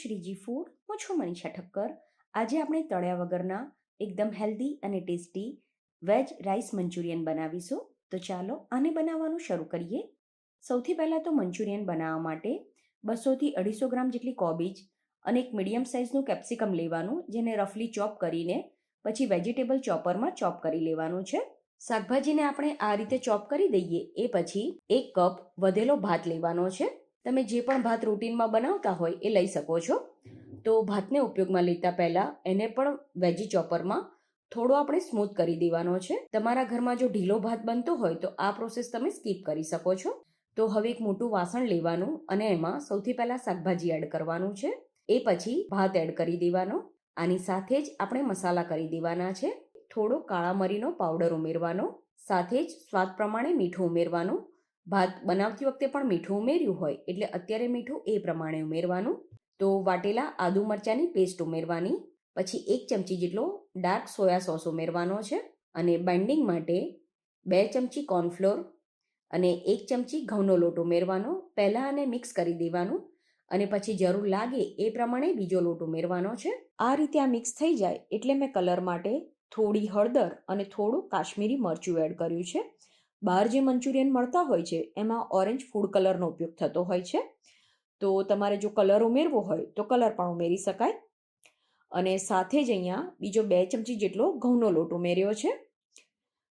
Shriji food હું છું મનીષા ઠક્કર. આજે આપણે તળ્યા વગરના એકદમ હેલ્ધી અને ટેસ્ટી વેજ રાઈસ મંચુરિયન બનાવીશું. તો ચાલો આને બનાવવાનું શરૂ કરીએ. સૌથી પહેલાં તો મંચુરિયન બનાવવા માટે બસોથી અઢીસો ગ્રામ જેટલી કોબીજ અને એક મીડિયમ સાઇઝનું કેપ્સિકમ લેવાનું, જેને રફલી ચોપ કરીને પછી વેજીટેબલ ચોપરમાં ચોપ કરી લેવાનું છે. શાકભાજીને આપણે આ રીતે ચોપ કરી દઈએ એ પછી એક કપ વધેલો ભાત લેવાનો છે. તમે જે પણ ભાત રૂટીનમાં બનાવતા હોય એ લઈ શકો છો. તો ભાતને ઉપયોગમાં લેતા પહેલાં એને પણ વેજી ચોપરમાં થોડો આપણે સ્મૂથ કરી દેવાનો છે. તમારા ઘરમાં જો ઢીલો ભાત બનતો હોય તો આ પ્રોસેસ તમે સ્કીપ કરી શકો છો. તો હવે એક મોટું વાસણ લેવાનું અને એમાં સૌથી પહેલાં શાકભાજી એડ કરવાનું છે. એ પછી ભાત એડ કરી દેવાનો. આની સાથે જ આપણે મસાલા કરી દેવાના છે. થોડો કાળા મરીનો પાવડર ઉમેરવાનો. સાથે જ સ્વાદ પ્રમાણે મીઠું ઉમેરવાનું. ભાત બનાવતી વખતે પણ મીઠું ઉમેર્યું હોય, એટલે અત્યારે મીઠું એ પ્રમાણે ઉમેરવાનું. તો વાટેલા આદુ મરચાંની પેસ્ટ ઉમેરવાની, પછી એક ચમચી જેટલો ડાર્ક સોયા સોસ ઉમેરવાનો છે, અને બાઇન્ડિંગ માટે બે ચમચી કોર્નફ્લોર અને એક ચમચી ઘઉંનો લોટ ઉમેરવાનો, પહેલાં આને મિક્સ કરી દેવાનું, અને પછી જરૂર લાગે એ પ્રમાણે બીજો લોટ ઉમેરવાનો છે. આ રીતે આ મિક્સ થઈ જાય, એટલે મેં કલર માટે થોડી હળદર અને થોડું કાશ્મીરી મરચું એડ કર્યું છે. બહાર જે મંચુરિયન મળતા હોય છે, એમાં ઓરેન્જ ફૂડ કલરનો ઉપયોગ થતો હોય છે. તો તમારે જો કલર ઉમેરવો હોય, તો કલર પણ ઉમેરી શકાય. અને સાથે જ અહીંયા બીજો બે ચમચી જેટલો ઘઉંનો લોટ ઉમેર્યો છે.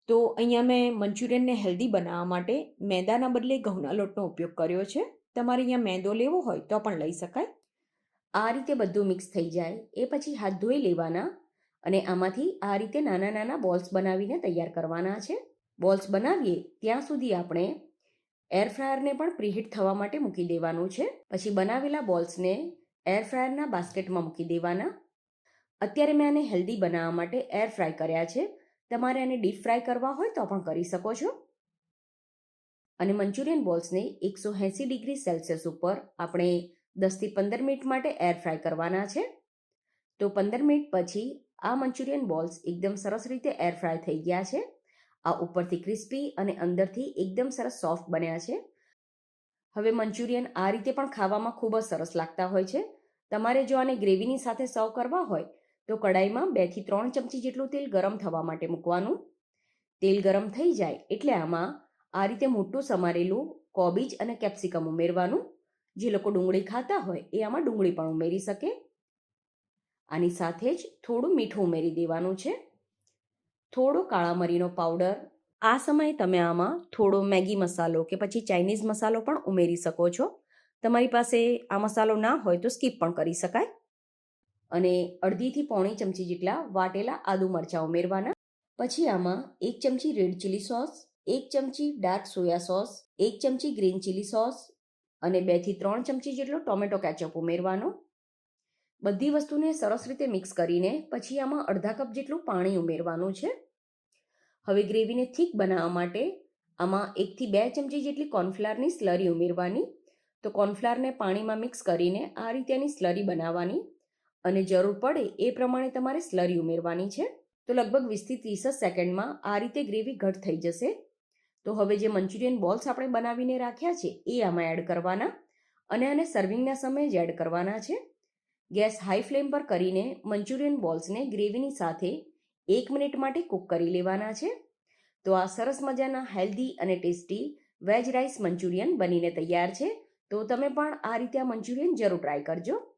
તો અહીંયા મેં મંચુરિયનને હેલ્ધી બનાવવા માટે મેદાના બદલે ઘઉંના લોટનો ઉપયોગ કર્યો છે. તમારે અહીંયા મેંદો લેવો હોય તો પણ લઈ શકાય. આ રીતે બધું મિક્સ થઈ જાય, એ પછી હાથ ધોઈ લેવાના અને આમાંથી આ રીતે નાના નાના બોલ્સ બનાવીને તૈયાર કરવાના છે. બોલ્સ બનાવીએ, ત્યાં સુધી આપણે એર ફ્રાયરને પણ પ્રીહીટ થવા માટે મૂકી દેવાનું છે. પછી બનાવેલા બોલ્સને એર ફ્રાયરના બાસ્કેટમાં મૂકી દેવાના. અત્યારે મેં આને હેલ્ધી બનાવવા માટે એર ફ્રાય કર્યા છે. તમારે આને ડીપ ફ્રાય કરવા હોય તો પણ કરી શકો છો. અને મંચુરિયન બોલ્સને એકસો એંસી ડિગ્રી સેલ્સિયસ ઉપર આપણે દસથી પંદર મિનિટ માટે એર ફ્રાય કરવાના છે. તો પંદર મિનિટ પછી આ મંચુરિયન બોલ્સ એકદમ સરસ રીતે એર ફ્રાય થઈ ગયા છે. આ ઉપરથી ક્રિસ્પી અને અંદરથી એકદમ સરસ સોફ્ટ બન્યા છે. હવે મંચુરિયન આ રીતે પણ ખાવામાં ખૂબ જ સરસ લાગતા હોય છે. તમારે જો આને ગ્રેવીની સાથે સર્વ કરવા હોય, તો કડાઈમાં બેથી ત્રણ ચમચી જેટલું તેલ ગરમ થવા માટે મૂકવાનું. તેલ ગરમ થઈ જાય એટલે આમાં આ રીતે મોટું સમારેલું કોબીજ અને કેપ્સિકમ ઉમેરવાનું. જે લોકો ડુંગળી ખાતા હોય એ આમાં ડુંગળી પણ ઉમેરી શકે. આની સાથે જ થોડું મીઠું ઉમેરી દેવાનું છે. થોડો કાળા મરીનો પાવડર. આ સમયે તમે આમાં થોડો મેગી મસાલો કે પછી ચાઇનીઝ મસાલો પણ ઉમેરી શકો છો. તમારી પાસે આ મસાલો ના હોય તો સ્કીપ પણ કરી શકાય. અને અડધીથી પોણી ચમચી જેટલા વાટેલા આદુ મરચાં ઉમેરવાના. પછી આમાં એક ચમચી રેડ ચીલી સોસ, એક ચમચી ડાર્ક સોયા સોસ, એક ચમચી ગ્રીન ચીલી સોસ અને બેથી ત્રણ ચમચી જેટલો ટોમેટો કેચઅપ ઉમેરવાનો. બધી વસ્તુને સરસ રીતે મિક્સ કરીને પછી આમાં અડધા કપ જેટલું પાણી ઉમેરવાનું છે. હવે ગ્રેવીને થીક બનાવવા માટે આમાં એકથી બે ચમચી જેટલી કોર્નફ્લાવરની સ્લરી ઉમેરવાની. તો કોર્નફ્લાવરને પાણીમાં મિક્સ કરીને આ રીતેની સ્લરી બનાવવાની અને જરૂર પડે એ પ્રમાણે તમારે સ્લરી ઉમેરવાની છે. તો લગભગ વીસથી ત્રીસ જ સેકન્ડમાં આ રીતે ગ્રેવી ઘટ થઈ જશે. તો હવે જે મંચુરિયન બોલ્સ આપણે બનાવીને રાખ્યા છે એ આમાં એડ કરવાના અને આને સર્વિંગના સમયે જ એડ કરવાના છે. ગેસ હાઈ ફ્લેમ પર કરીને મંચુરિયન બોલ્સને ગ્રેવીની સાથે એક મિનિટ માટે કૂક કરી લેવાના છે. તો આ સરસ મજાના હેલ્ધી અને ટેસ્ટી વેજ રાઈસ મંચુરિયન બનીને તૈયાર છે. તો તમે પણ આ રીતે આ મંચુરિયન જરૂર ટ્રાય કરજો.